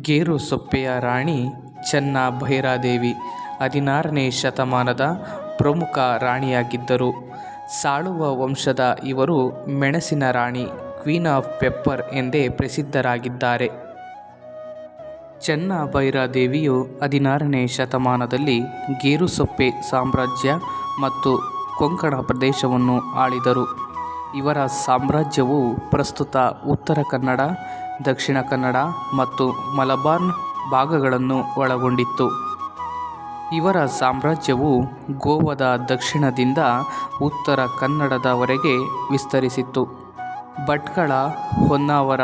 ಗೇರು ಸೊಪ್ಪೆಯ ರಾಣಿ ಚೆನ್ನ ಭೈರಾದೇವಿ, ಹದಿನಾರನೇ ಶತಮಾನದ ಪ್ರಮುಖ ರಾಣಿಯಾಗಿದ್ದರು. ಸಾಳುವ ವಂಶದ ಇವರು ಮೆಣಸಿನ ರಾಣಿ, ಕ್ವೀನ್ ಆಫ್ ಪೆಪ್ಪರ್ ಎಂದೇ ಪ್ರಸಿದ್ಧರಾಗಿದ್ದಾರೆ. ಚೆನ್ನ ಭೈರಾದೇವಿಯು ಹದಿನಾರನೇ ಶತಮಾನದಲ್ಲಿ ಗೇರುಸೊಪ್ಪೆ ಸಾಮ್ರಾಜ್ಯ ಮತ್ತು ಕೊಂಕಣ ಪ್ರದೇಶವನ್ನು ಆಳಿದರು. ಇವರ ಸಾಮ್ರಾಜ್ಯವು ಪ್ರಸ್ತುತ ಉತ್ತರ ಕನ್ನಡ ದಕ್ಷಿಣ ಕನ್ನಡ ಮತ್ತು ಮಲಬಾರ್ನ್ ಭಾಗಗಳನ್ನು ಒಳಗೊಂಡಿತ್ತು. ಇವರ ಸಾಮ್ರಾಜ್ಯವು ಗೋವಾದ ದಕ್ಷಿಣದಿಂದ ಉತ್ತರ ಕನ್ನಡದವರೆಗೆ ವಿಸ್ತರಿಸಿತ್ತು. ಭಟ್ಕಳ, ಹೊನ್ನಾವರ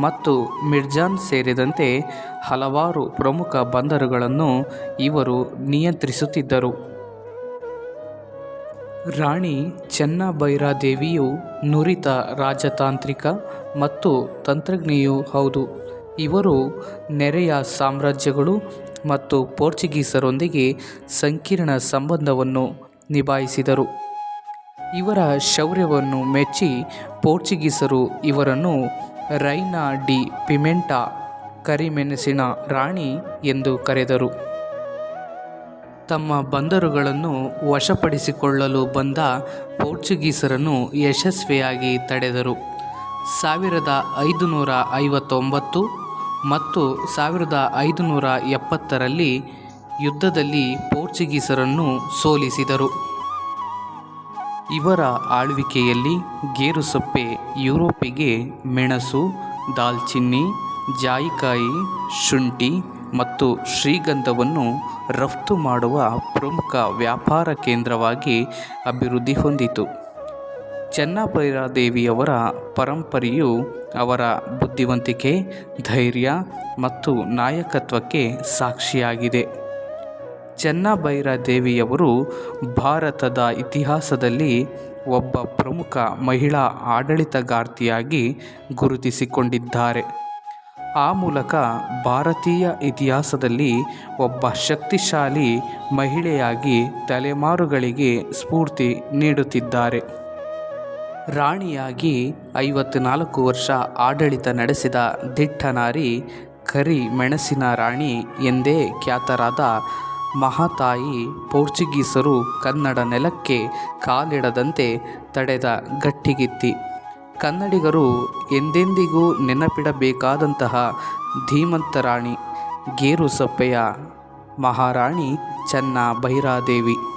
ಮತ್ತು ಮಿರ್ಜಾನ್ ಸೇರಿದಂತೆ ಹಲವಾರು ಪ್ರಮುಖ ಬಂದರುಗಳನ್ನು ಇವರು ನಿಯಂತ್ರಿಸುತ್ತಿದ್ದರು. ರಾಣಿ ಚೆನ್ನಭೈರಾದೇವಿಯು ನುರಿತ ರಾಜತಾಂತ್ರಿಕ ಮತ್ತು ತಂತ್ರಜ್ಞೆಯೂ ಹೌದು. ಇವರು ನೆರೆಯ ಸಾಮ್ರಾಜ್ಯಗಳು ಮತ್ತು ಪೋರ್ಚುಗೀಸರೊಂದಿಗೆ ಸಂಕೀರ್ಣ ಸಂಬಂಧವನ್ನು ನಿಭಾಯಿಸಿದರು. ಇವರ ಶೌರ್ಯವನ್ನು ಮೆಚ್ಚಿ ಪೋರ್ಚುಗೀಸರು ಇವರನ್ನು ರೈನಾ ಡಿ ಪಿಮೆಂಟಾ ಕರಿಮೆಣಸಿನ ರಾಣಿ ಎಂದು ಕರೆದರು. ತಮ್ಮ ಬಂದರುಗಳನ್ನು ವಶಪಡಿಸಿಕೊಳ್ಳಲು ಬಂದ ಪೋರ್ಚುಗೀಸರನ್ನು ಯಶಸ್ವಿಯಾಗಿ ತಡೆದರು. ಸಾವಿರದ ಐದುನೂರ ಐವತ್ತೊಂಬತ್ತು ಮತ್ತು ಸಾವಿರದ ಐದುನೂರ ಎಪ್ಪತ್ತರಲ್ಲಿ ಯುದ್ಧದಲ್ಲಿ ಪೋರ್ಚುಗೀಸರನ್ನು ಸೋಲಿಸಿದರು. ಇವರ ಆಳ್ವಿಕೆಯಲ್ಲಿ ಗೇರುಸೊಪ್ಪೆ ಯುರೋಪಿಗೆ ಮೆಣಸು, ದಾಲ್ಚಿನ್ನಿ, ಜಾಯಿಕಾಯಿ, ಶುಂಠಿ ಮತ್ತು ಶ್ರೀಗಂಧವನ್ನು ರಫ್ತು ಮಾಡುವ ಪ್ರಮುಖ ವ್ಯಾಪಾರ ಕೇಂದ್ರವಾಗಿ ಅಭಿವೃದ್ಧಿ ಹೊಂದಿತು. ಚೆನ್ನಭೈರಾದೇವಿಯವರ ಪರಂಪರೆಯು ಅವರ ಬುದ್ಧಿವಂತಿಕೆ, ಧೈರ್ಯ ಮತ್ತು ನಾಯಕತ್ವಕ್ಕೆ ಸಾಕ್ಷಿಯಾಗಿದೆ. ಚೆನ್ನಭೈರಾದೇವಿಯವರು ಭಾರತದ ಇತಿಹಾಸದಲ್ಲಿ ಒಬ್ಬ ಪ್ರಮುಖ ಮಹಿಳಾ ಆಡಳಿತಗಾರ್ತಿಯಾಗಿ ಗುರುತಿಸಿಕೊಂಡಿದ್ದಾರೆ. ಆ ಮೂಲಕ ಭಾರತೀಯ ಇತಿಹಾಸದಲ್ಲಿ ಒಬ್ಬ ಶಕ್ತಿಶಾಲಿ ಮಹಿಳೆಯಾಗಿ ತಲೆಮಾರುಗಳಿಗೆ ಸ್ಫೂರ್ತಿ ನೀಡುತ್ತಿದ್ದಾರೆ. ರಾಣಿಯಾಗಿ ಐವತ್ನಾಲ್ಕು ವರ್ಷ ಆಡಳಿತ ನಡೆಸಿದ ದಿಟ್ಟ ನಾರಿ ಕರಿ ಮೆಣಸಿನ ರಾಣಿ ಎಂದೇ ಖ್ಯಾತರಾದ ಮಹಾತಾಯಿ ಪೋರ್ಚುಗೀಸರು ಕನ್ನಡ ನೆಲಕ್ಕೆ ಕಾಲಿಡದಂತೆ ತಡೆದ ಗಟ್ಟಿಗಿತ್ತಿ. ಕನ್ನಡಿಗರು ಎಂದೆಂದಿಗೂ ನೆನಪಿಡಬೇಕಾದಂತಹ ಧೀಮಂತ ರಾಣಿ ಗೇರುಸಪ್ಪೆಯ ಮಹಾರಾಣಿ ಚೆನ್ನ ಭೈರಾದೇವಿ